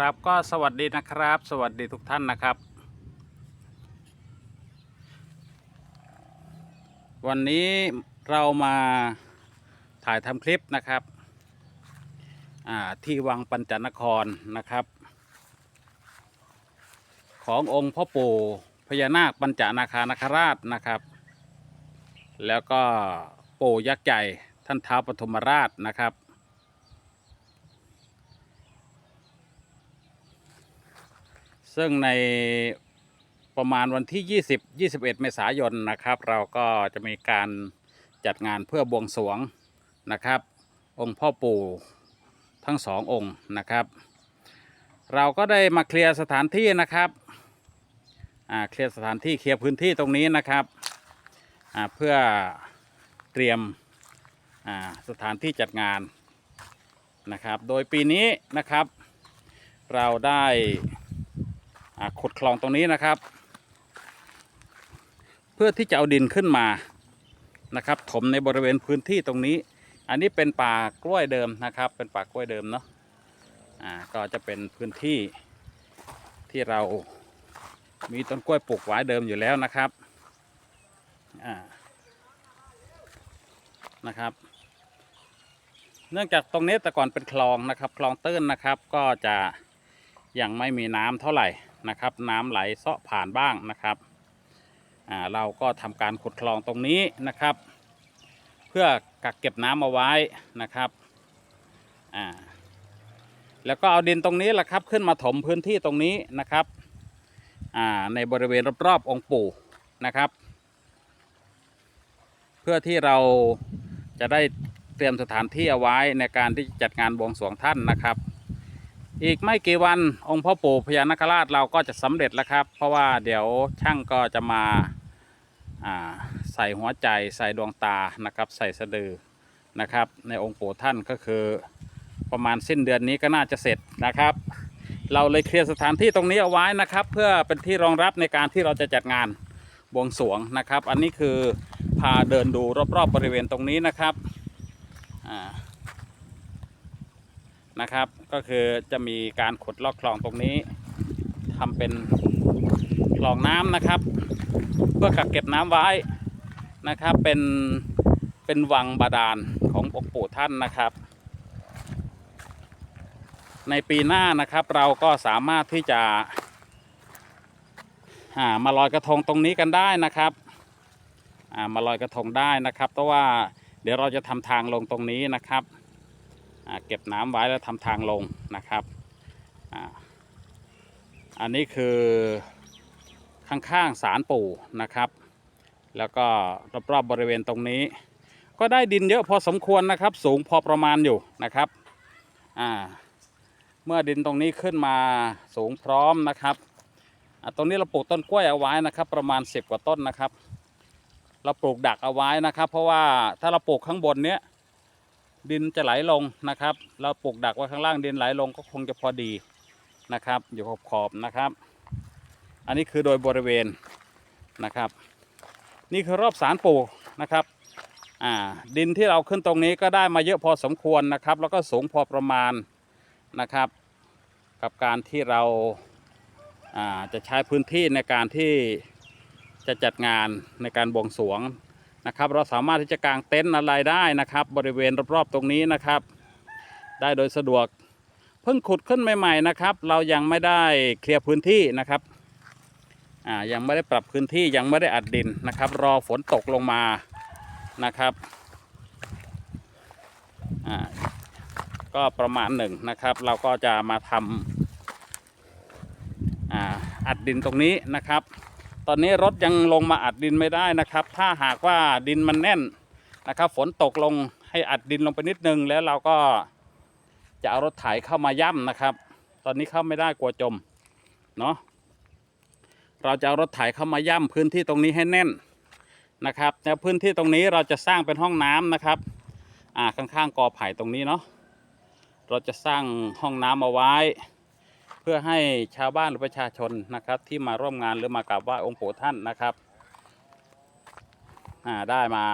ครับก็สวัสดีนะครับ สวัสดีทุกท่านนะครับ วันนี้เรามาถ่ายทำคลิปนะครับที่วังปัญจนครนะครับ ขององค์พ่อปู่พญานาคปัญจนาคานาคราชนะครับ แล้วก็ปู่ยักษ์ใหญ่ท่านท้าวปฐมราชนะครับ ซึ่งในประมาณวันที่ 20 21 เมษายนนะครับ เราก็จะมีการจัดงานเพื่อบวงสรวงนะครับ องค์พ่อปู่ทั้งสององค์นะครับ เราก็ได้มาเคลียร์สถานที่นะครับเคลียร์สถานที่เคลียร์พื้นที่ตรงนี้นะครับเพื่อเตรียมสถานที่จัดงานนะครับ โดยปีนี้นะครับ เราได้ ขุดคลองตรงนี้นะครับ เพื่อที่จะเอาดินขึ้นมานะครับ ถมในบริเวณพื้นที่ตรงนี้ อันนี้เป็นป่ากล้วยเดิมนะครับ เป็นป่ากล้วยเดิมเนาะอ่าก็จะเป็นพื้นที่ที่เรามีต้นกล้วยปลูกไว้เดิมอยู่แล้วนะครับอ่านะครับ เนื่องจากตรงนี้แต่ก่อนเป็นคลองนะครับ คลองตื้นนะครับก็จะยังไม่มีน้ำเท่าไหร่ นะครับ น้ำไหลเซาะผ่านบ้างนะครับเราก็ทำการขุดคลองตรงนี้นะครับ เพื่อกักเก็บน้ำเอาไว้นะครับแล้วก็เอาดินตรงนี้แหละครับขึ้นมาถมพื้นที่ตรงนี้นะครับในบริเวณรอบๆองค์ปู่นะครับ เพื่อที่เราจะได้เตรียมสถานที่เอาไว้ในการที่จัดงานบวงสรวงท่านนะครับ อีกไม่กี่วันองค์พ่อปู่พญานาคราชเราก็จะสำเร็จแล้วครับ เพราะว่าเดี๋ยวช่างก็จะมาใส่หัวใจใส่ดวงตานะครับ ใส่สะดือนะครับ ในองค์ปู่ท่านก็คือประมาณสิ้นเดือนนี้ก็น่าจะเสร็จนะครับ เราเลยเคลียร์สถานที่ตรงนี้เอาไว้นะครับ เพื่อเป็นที่รองรับในการที่เราจะจัดงานบวงสรวงนะครับ อันนี้คือพาเดินดูรอบๆบริเวณตรงนี้นะครับอ่า นะครับ ก็คือจะมีการขุดลอกคลองตรงนี้ทำเป็นคลองน้ำนะครับ เพื่อกักเก็บน้ำไว้นะครับ เป็นเป็นวังบาดาลขององค์ปู่ท่านนะครับ ในปีหน้านะครับเราก็สามารถที่จะามาลอยกระทงตรงนี้กันได้นะครับามาลอยกระทงได้นะครับ เพราะว่าเดี๋ยวเราจะทำทางลงตรงนี้นะครับ เก็บน้ำไว้แล้วทำทางลงนะครับออันนี้คือข้างๆศาลปู่นะครับ แล้วก็รอบๆบริเวณตรงนี้ ก็ได้ดินเยอะพอสมควรนะครับ สูงพอประมาณอยู่นะครับเมื่อดินตรงนี้ขึ้นมาสูงพร้อมนะครับตรงนี้เราปลูกต้นกล้วยเอาไว้นะครับ ประมาณ 10 กว่าต้นนะครับ เราปลูกดักเอาไว้นะครับ เพราะว่าถ้าเราปลูกข้างบนเนี้ย ดินจะไหลลงนะครับ เราปลูกดักไว้ข้างล่างดินไหลลงก็คงจะพอดีนะครับ อยู่ขอบขอบนะครับ อันนี้คือโดยบริเวณนะครับ นี่คือรอบสารปู่นะครับอ่าดินที่เราขึ้นตรงนี้ก็ได้มาเยอะพอสมควรนะครับ แล้วก็สูงพอประมาณนะครับ กับการที่เราอ่าจะใช้พื้นที่ในการที่จะจัดงานในการบวงสรวง นะครับ เราสามารถที่จะกางเต็นท์อะไรได้นะครับ บริเวณรอบๆตรงนี้นะครับ ได้โดยสะดวกเพิ่งขุดขึ้นใหม่ๆนะครับ เรายังไม่ได้เคลียร์พื้นที่นะครับอ่ายังไม่ได้ปรับพื้นที่ยังไม่ได้อัดดินนะครับ รอฝนตกลงมานะครับอ่าก็ประมาณหนึ่งนะครับ เราก็จะมาทำอ่าอัดดินตรงนี้นะครับ ตอนนี้รถยังลงมาอัดดินไม่ได้นะครับ ถ้าหากว่าดินมันแน่นนะครับ ฝนตกลงให้อัดดินลงไปนิดนึง แล้วเราก็จะเอารถไถเข้ามาย่ำนะครับ ตอนนี้เข้าไม่ได้กลัวจมเนาะเราจะเอารถไถเข้ามาย่ำพื้นที่ตรงนี้ให้แน่นนะครับแล้วพื้นที่ตรงนี้เราจะสร้างเป็นห้องน้ำนะครับ อ่าข้างๆกอไผ่ตรงนี้เนาะเราจะสร้างห้องน้ำเอาไว้ เพื่อให้ชาวบ้านหรือประชาชนนะครับ ที่มาร่วมงานหรือมากราบไหว้องค์ปู่ท่านนะครับอ่าได้มา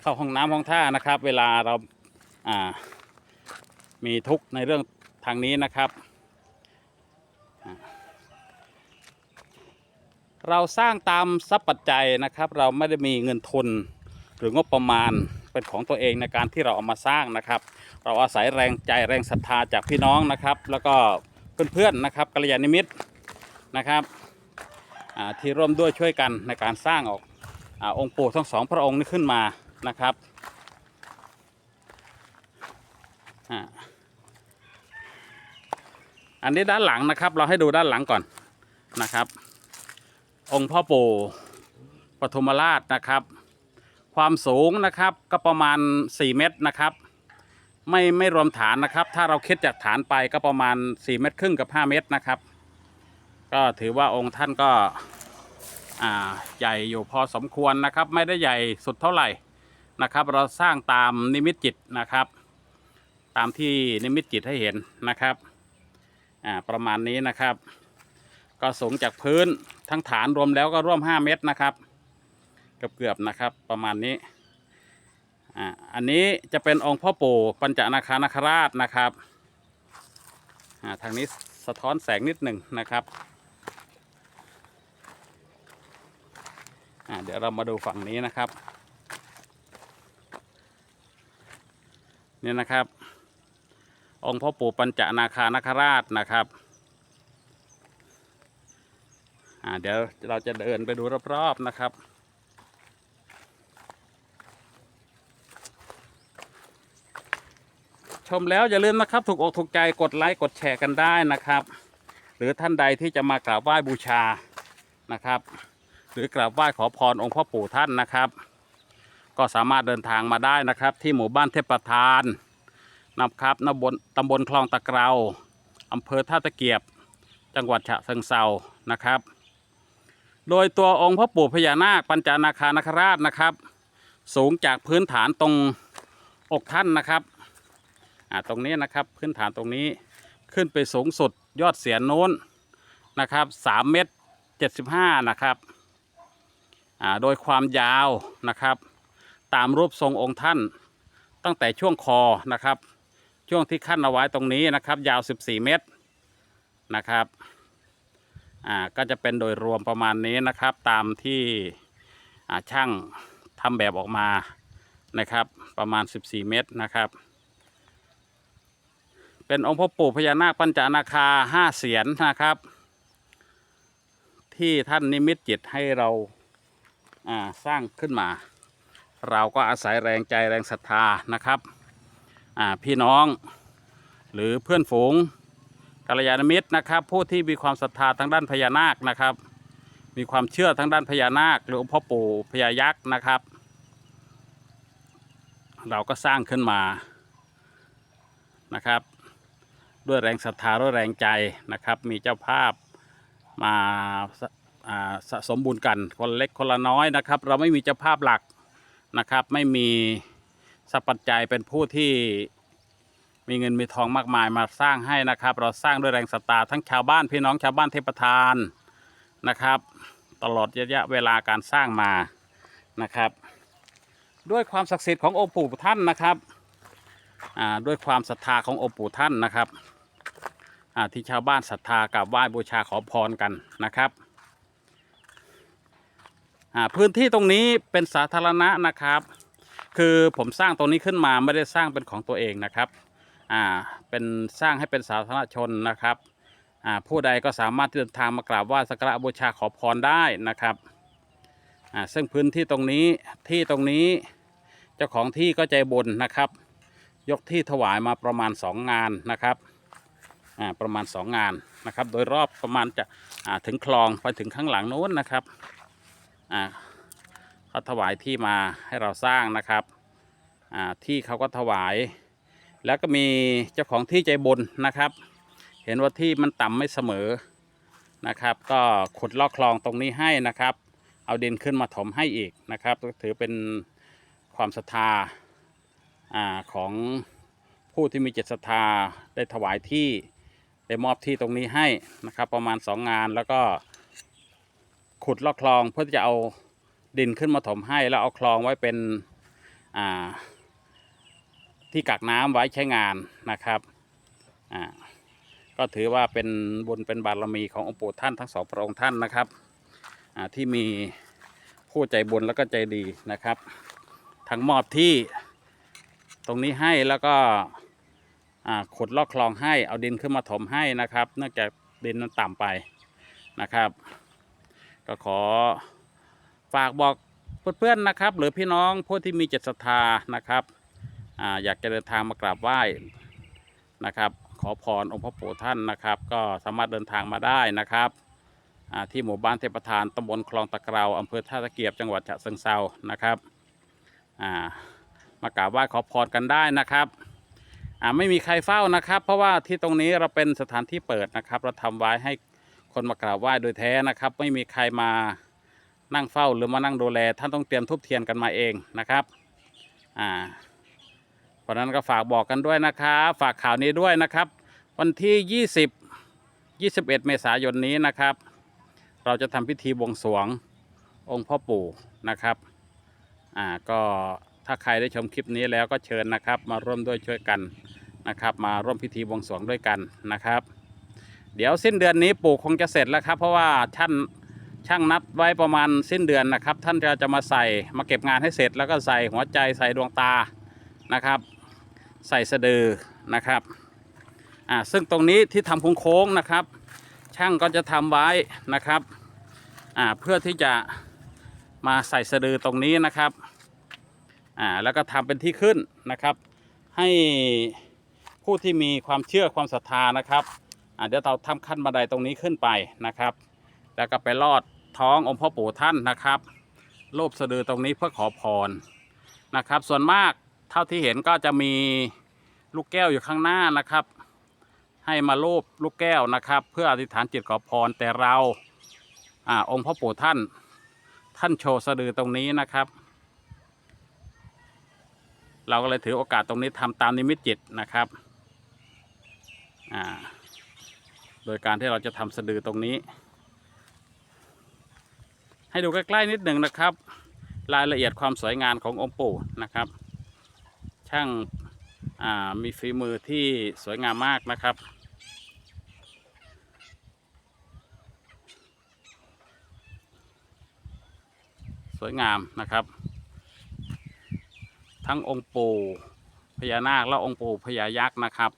เข้าห้องน้ำห้องท่านะครับ เวลาเราอ่ามีทุกข์ในเรื่องทางนี้นะครับ เราสร้างตามทรัพย์ปัจจัยนะครับ เราไม่ได้มีเงินทุน หรืองบประมาณเป็นของตัวเองในการที่เราเอามาสร้างนะครับ เราอาศัยแรงใจแรงศรัทธาจากพี่น้องนะครับ แล้วก็เพื่อนๆนะครับกัลยาณมิตรนะครับที่ร่วมด้วยช่วยกันในการสร้างออกอองค์ปู่ทั้งสองพระองค์นี้ขึ้นมานะครับอันนี้ด้านหลังนะครับ เราให้ดูด้านหลังก่อนนะครับ องค์พ่อปู่ปฐมราชนะครับ ความสูงนะครับก็ประมาณ 4 เมตรนะครับไม่ไม่รวมฐานนะครับ ถ้าเราคิดจากฐานไปก็ประมาณ 4 เมตรครึ่งกับ 5 เมตรนะครับ ก็ถือว่าองค์ท่านก็ใหญ่อยู่พอสมควรนะครับ ไม่ได้ใหญ่สุดเท่าไหร่นะครับ เราสร้างตามนิมิตจิตนะครับ ตามที่นิมิตจิตให้เห็นนะครับประมาณนี้นะครับ ก็สูงจากพื้นทั้งฐานรวมแล้วก็ร่วม 5 เมตรนะครับ เกือบๆนะครับ ประมาณนี้อ่าอันนี้จะเป็นองค์พ่อปู่ปัญจนาคานาคราชนะครับอ่าทางนี้สะท้อนแสงนิดหนึ่งนะครับอ่าเดี๋ยวเรามาดูฝั่งนี้นะครับเนี่ยนะครับ องค์พ่อปู่ปัญจนาคานาคราชนะครับอ่าเดี๋ยวเราจะเดินไปดูรอบๆนะครับ ชมแล้วอย่าลืมนะครับถูกอกถูกใจกดไลค์กดแชร์กันได้นะครับ หรือท่านใดที่จะมากราบไหว้บูชานะครับ หรือกราบไหว้ขอพรองค์พ่อปู่ท่านนะครับ ก็สามารถเดินทางมาได้นะครับ ที่หมู่บ้านเทพประธานนะครับนบนตำบลคลองตะเกราอำเภอท่าตะเกียบ จังหวัดฉะเชิงเซานะครับ โดยตัวองค์พ่อปู่พญานาคปัญจนาคานคราชนะครับ สูงจากพื้นฐานตรงอกท่านนะครับ อ่าตรงนี้นะครับพื้นฐานตรงนี้ขึ้นไปสูงสุดยอดเสียนโน้นนะครับ3เมตร75นะครับอ่าโดยความยาวนะครับ ตามรูปทรงองค์ท่านตั้งแต่ช่วงคอนะครับ ช่วงที่ขั้นเอาไว้ตรงนี้นะครับ ยาว 14 เมตรนะครับอ่าก็จะเป็นโดยรวมประมาณนี้นะครับ ตามที่ช่างทำแบบออกมานะครับ ประมาณ 14 เมตรนะครับ เป็นองค์พ่อปู่พญานาคปัญจานาคาห้าเสียนนะครับ ที่ท่านนิมิตจิตให้เราาสร้างขึ้นมา เราก็อาศัยแรงใจแรงศรัทธานะครับพี่น้องหรือเพื่อนฝูงกัลยาณมิตรนะครับ ผู้ที่มีความศรัทธาทางด้านพญานาคนะครับ มีความเชื่อทางด้านพญานาค หรือองค์พ่อปู่พญายักษ์นะครับ เราก็สร้างขึ้นมานะครับ ด้วยแรงศรัทธาด้วยแรงใจนะครับ มีเจ้าภาพมาสะสมบุญกันคนเล็กคนละน้อยนะครับ เราไม่มีเจ้าภาพหลักนะครับ ไม่มีสัพปัจจัยเป็นผู้ที่มีเงินมีทองมากมายมาสร้างให้นะครับ เราสร้างด้วยแรงศรัทธาทั้งชาวบ้านพี่น้องชาวบ้านเทพทานนะครับ ตลอดระยะเวลาการสร้างมานะครับ ด้วยความศักดิ์สิทธิ์ขององค์ปู่ท่านนะครับด้วยความศรัทธาขององค์ปู่ท่านนะครับ ที่ชาวบ้านศรัทธากราบไหว้บูชาขอพรกันนะครับพื้นที่ตรงนี้เป็นสาธารณะนะครับ คือผมสร้างตรงนี้ขึ้นมาไม่ได้สร้างเป็นของตัวเองนะครับเป็นสร้างให้เป็นสาธารณชนนะครับผู้ใดก็สามารถเดินทางมากราบไหว้สักการะบูชาขอพรได้นะครับซึ่งพื้นที่ตรงนี้ที่ตรงนี้เจ้าของที่ก็ใจบุญนะครับ ยกที่ถวายมาประมาณ 2 งานนะครับ ประมาณ 2 งานนะครับ โดยรอบประมาณจะถึงคลองไปถึงข้างหลังโน้นนะครับเขาถวายที่มาให้เราสร้างนะครับที่เขาก็ถวาย แล้วก็มีเจ้าของที่ใจบุญนะครับ เห็นว่าที่มันต่ำไม่เสมอนะครับ ก็ขุดลอกคลองตรงนี้ให้นะครับ เอาดินขึ้นมาถมให้อีกนะครับถือเป็นความศรัทธาอ่าของผู้ที่มีจิตศรัทธาได้ถวายที่ ได้มอบที่ตรงนี้ให้นะครับ ประมาณสองงานแล้วก็ ขุดลอกคลองเพื่อจะเอาดินขึ้นมาถมให้ แล้วเอาคลองไว้เป็นที่กักน้ำไว้ใช้งานนะครับก็ถือว่าเป็นบุญเป็นบารมีขององค์ปู่ท่านทั้งสองพระองค์ท่านนะครับที่มีผู้ใจบุญแล้วก็ใจดีนะครับ ทั้งมอบที่ตรงนี้ให้แล้วก็ ขุดลอกคลองให้เอาดินขึ้นมาถมให้นะครับ เนื่องจากดินมันต่ำไปนะครับ ก็ขอฝากบอกเพื่อนๆนะครับ หรือพี่น้องผู้ที่มีจิตศรัทธานะครับออยากจะเดินทางมากราบไหว้นะครับ ขอพรองค์พระปู่ท่านนะครับ ก็สามารถเดินทางมาได้นะครับที่หมู่บ้านเทพประธานตำบลคลองตะเกราอำเภอท่าตะเกียบจังหวัดฉะเชิงเซานะครับามากราบไหว้ขอพรกันได้นะครับ อ่าไม่มีใครเฝ้านะครับ เพราะว่าที่ตรงนี้เราเป็นสถานที่เปิดนะครับ เราทำไว้ให้คนมากราบไหว้โดยแท้นะครับ ไม่มีใครมานั่งเฝ้าหรือมานั่งดูแล ท่านต้องเตรียมทุบเทียนกันมาเองนะครับอ่าเพราะนั้นก็ฝากบอกกันด้วยนะครับ ฝากข่าวนี้ด้วยนะครับ วันที่ 20 21 เมษายนนี้นะครับ เราจะทำพิธีบวงสรวงองค์พ่อปู่นะครับอ่าก็ ถ้าใครได้ชมคลิปนี้แล้วก็เชิญนะครับ มาร่วมด้วยช่วยกันนะครับ มาร่วมพิธีบวงสรวงด้วยกันนะครับ เดี๋ยวสิ้นเดือนนี้ปู่คงจะเสร็จแล้วครับ เพราะว่าท่านช่างนัดไว้ประมาณสิ้นเดือนนะครับ ท่านจะจะมาใส่มาเก็บงานให้เสร็จแล้วก็ใส่หัวใจใส่ดวงตานะครับ ใส่สะดือนะครับอ่าซึ่งตรงนี้ที่ทำโค้งๆนะครับ ช่างก็จะทำไว้นะครับอ่าเพื่อที่จะมาใส่สะดือตรงนี้นะครับ อ่าแล้วก็ทำเป็นที่ขึ้นนะครับ ให้ผู้ที่มีความเชื่อความศรัทธานะครับอ่าเดี๋ยวเราทำขั้นบันไดตรงนี้ขึ้นไปนะครับ แล้วก็ไปลอดท้ององค์พ่อปู่ท่านนะครับรูปสะดือตรงนี้เพื่อขอพรนะครับ ส่วนมากเท่าที่เห็นก็จะมีลูกแก้วอยู่ข้างหน้านะครับ ให้มารูปลูกแก้วนะครับ เพื่ออธิษฐานจิตขอพรแต่เราอ่าองค์พ่อปู่ท่าน ท่านโชว์สะดือตรงนี้นะครับ เราก็เลยถือโอกาสตรงนี้ทำตามนิมิตจิตนะครับโดยการที่เราจะทำสะดือตรงนี้ ให้ดูใกล้ๆนิดหนึ่งนะครับ รายละเอียดความสวยงามขององค์ปู่นะครับ ช่างามีฝีมือที่สวยงามมากนะครับสวยงามนะครับ ทั้งองค์ปู่พญานาคและองค์ปู่พญายักษ์นะครับ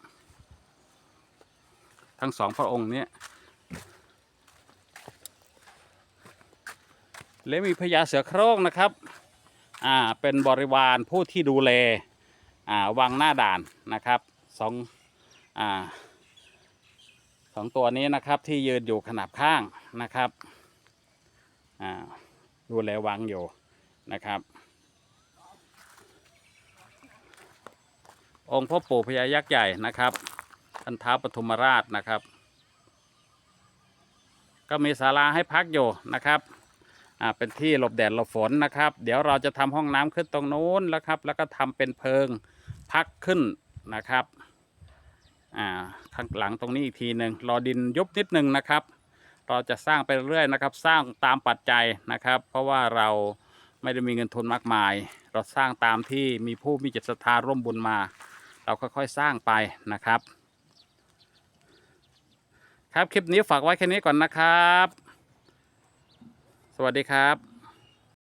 ทั้งสองพระองค์เนี้และมีพญาเสือโคร่งนะครับอ่าเป็นบริวารผู้ที่ดูแลอ่าวังหน้าด่านนะครับสองอ่าสองตัวนี้นะครับที่ยืนอยู่ขนาบข้างนะครับอ่าดูแลวังอยู่นะครับ องค์พ่อปู่พญายักษ์ใหญ่นะครับท่านท้าปฐุมราชนะครับ ก็มีศาลาให้พักอยู่นะครับอ่าเป็นที่หลบแดดหลบฝนนะครับ เดี๋ยวเราจะทำห้องน้ำขึ้นตรงโน้นแล้วครับ แล้วก็ทำเป็นเพิงพักขึ้นนะครับอ่าข้างหลังตรงนี้อีกทีหนึ่งรอดินยุบนิดนึงนะครับ เราจะสร้างไปเรื่อยนะครับ สร้างตามปัจจัยนะครับ เพราะว่าเราไม่ได้มีเงินทุนมากมาย เราสร้างตามที่มีผู้มีจิตศรัทธาร่วมบุญมา เราค่อยๆสร้างไปนะครับ ครับคลิปนี้ฝากไว้แค่นี้ก่อนนะครับ สวัสดีครับ